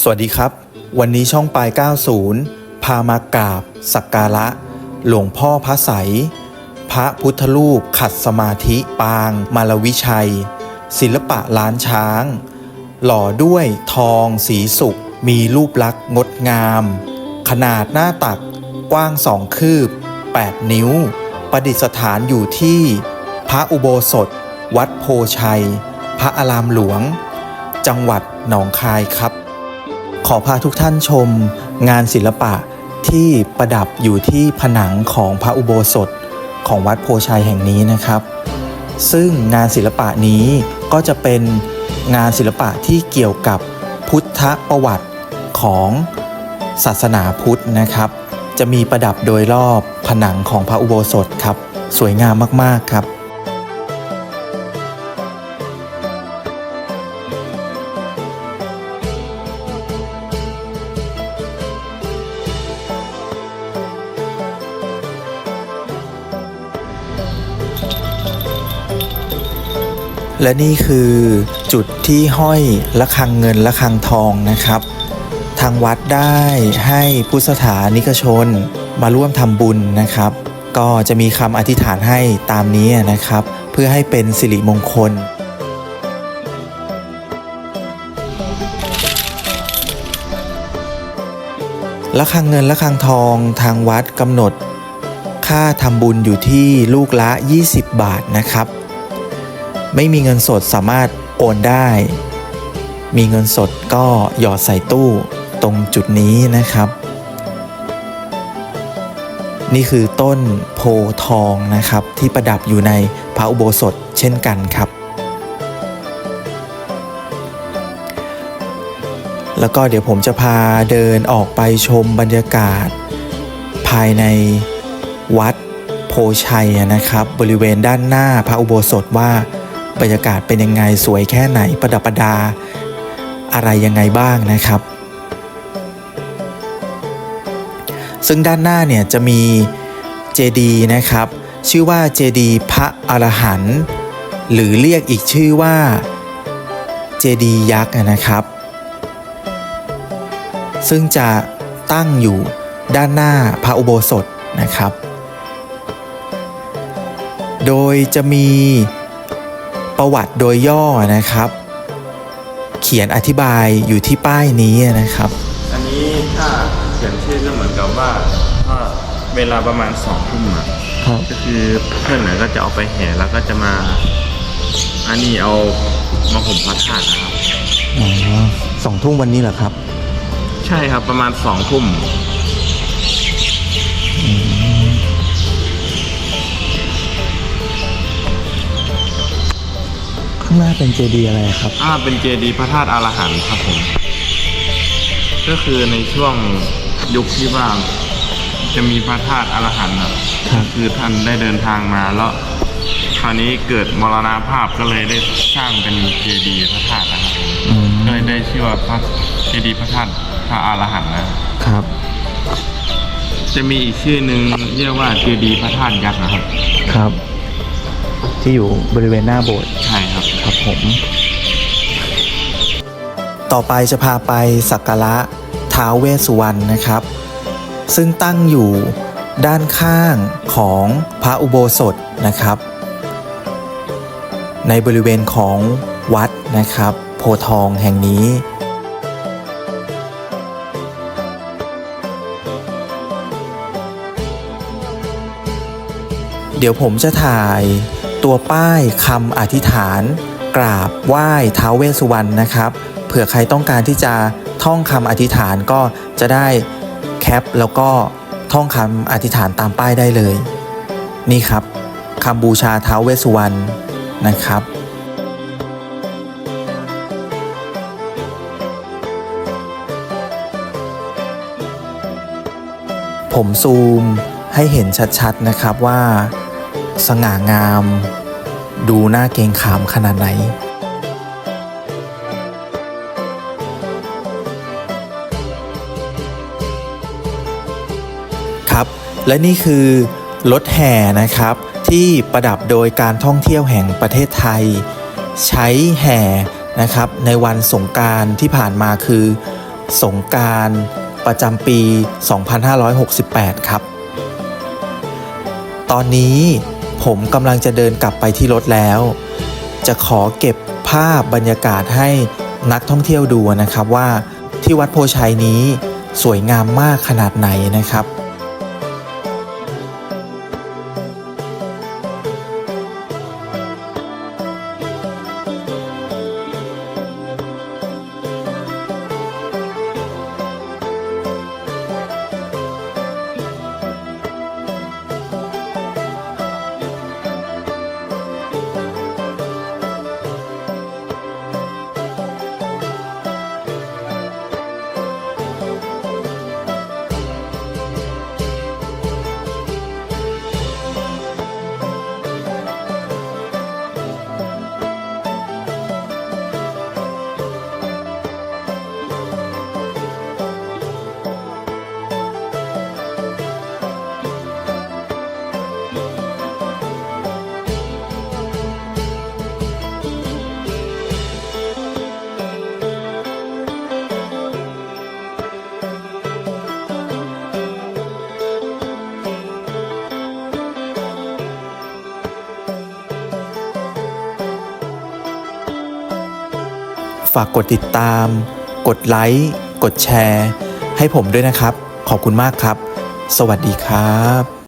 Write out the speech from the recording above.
สวัสดีครับ วันนี้ช่องปลาย 90 พามากราบ สักการะ หลวงพ่อพระใสยพระพุทธรูป ขัดสมาธิปาง มารวิชัย ศิลปะล้านช้าง หล่อด้วยทองสีสุกมีรูปลักษณ์งดงาม ขนาดหน้าตักกว้างสองคืบ 8 นิ้ว ประดิษฐานอยู่ที่ พระอุโบสถ วัดโพชัย พระอารามหลวง จังหวัดหนองคายครับ ขอพาทุกท่านชม งานศิลปะที่ประดับอยู่ที่ผนังของพระอุโบสถของวัดโพชัยแห่งนี้นะครับ ซึ่งงานศิลปะนี้ก็จะเป็นงานศิลปะที่เกี่ยวกับพุทธประวัติของศาสนาพุทธนะครับ จะมีประดับโดยรอบผนังของพระอุโบสถครับ สวยงามมากๆครับ และนี่คือจุดที่ห้อยระฆังเงินระฆังทองนะครับ ทางวัดได้ให้พุทธสถานิกชนมาร่วมทำบุญนะครับ ก็จะมีคำอธิษฐานให้ตามนี้นะครับ เพื่อให้เป็นสิริมงคลระฆังเงินระฆังทองทางวัดกำหนด ค่าทำบุญอยู่ที่ลูกละ 20 บาทนะครับ ไม่มีเงินสดสามารถโอนได้ มีเงินสดก็หยอดใส่ตู้ตรงจุดนี้นะครับ นี่คือต้นโพทองนะครับ ที่ประดับอยู่ในพระอุโบสถเช่นกันครับ แล้วก็เดี๋ยวผมจะพาเดินออกไปชมบรรยากาศ ภายในวัดโพชัยนะครับ บริเวณด้านหน้าพระอุโบสถว่า บรรยากาศเป็นยังไงสวยแค่ไหนประดับประดา อะไรยังไงบ้างนะครับ ซึ่งด้านหน้าเนี่ยจะมีเจดีนะครับ ชื่อว่าเจดีพระอรหันต์หรือเรียกอีกชื่อว่าเจดียักษ์นะครับ ซึ่งจะตั้งอยู่ด้านหน้าพระอุโบสถนะครับ โดยจะมี ประวัติโดยย่อนะครับ เขียนอธิบายอยู่ที่ป้ายนี้นะครับ อันนี้ถ้าเขียนชื่อก็เหมือนกับว่าถ้าเวลาประมาณสองทุ่มอะครับ ก็คือเพื่อนเนี่ยก็จะเอาไปแห่แล้วก็จะมา อันนี้เอามาห่มพระธาตุนะครับ อ๋อสองทุ่มวันนี้เหรอครับ ใช่ครับประมาณสองทุ่มข้า เป็นเจดีย์อะไรครับ อ่าเป็นเจดีย์พระธาตุอรหันต์ครับผม ก็คือในช่วงยุคที่ว่าจะมีพระธาตุอรหันต์อะครับคือท่านได้เดินทางมาแล้ว คราวนี้เกิดมรณาภาพก็เลยได้สร้างเป็นเจดีย์พระธาตุนะครับผมอืมก็เลยได้ชื่อว่าพระเจดีย์พระธาตุพระอรหันต์นะครับครับ จะมีอีกชื่อหนึ่งเรียกว่าเจดีย์พระธาตุยักษ์นะครับ ครับ ที่อยู่บริเวณหน้าโบสถ์ใช่ ครับผม ต่อไปจะพาไปสักการะท้าวเวสสุวรรณนะครับ ซึ่งตั้งอยู่ด้านข้างของพระอุโบสถนะครับ ในบริเวณของวัดนะครับ โพทองแห่งนี้เดี๋ยวผมจะถ่ายตัวป้ายคำอธิษฐาน กราบไหว้ท้าวเวสสุวรรณนะครับ เผื่อใครต้องการที่จะท่องคำอธิษฐานก็จะได้แคปแล้วก็ท่องคำอธิษฐานตามป้ายได้เลย นี่ครับคำบูชาท้าวเวสสุวรรณนะครับผมซูมให้เห็นชัดๆนะครับว่า สง่างาม ดูหน่าเกงขามขนาดไหน ครับ และนี่คือรถแห่นะครับ ที่ประดับโดยการท่องเที่ยวแห่งประเทศไทย ใช้แห่นะครับ ในวันสงการที่ผ่านมาคือ สงการประจำปี 2568 ครับ ตอนนี้ ผมกำลังจะเดินกลับไปที่รถแล้ว จะขอเก็บภาพบรรยากาศให้นักท่องเที่ยวดูนะครับว่าที่วัดโพชัยนี้สวยงามมากขนาดไหนนะครับ ฝากกดติดตาม กดไลค์ กดแชร์ ให้ผมด้วยนะครับ ขอบคุณมากครับ สวัสดีครับ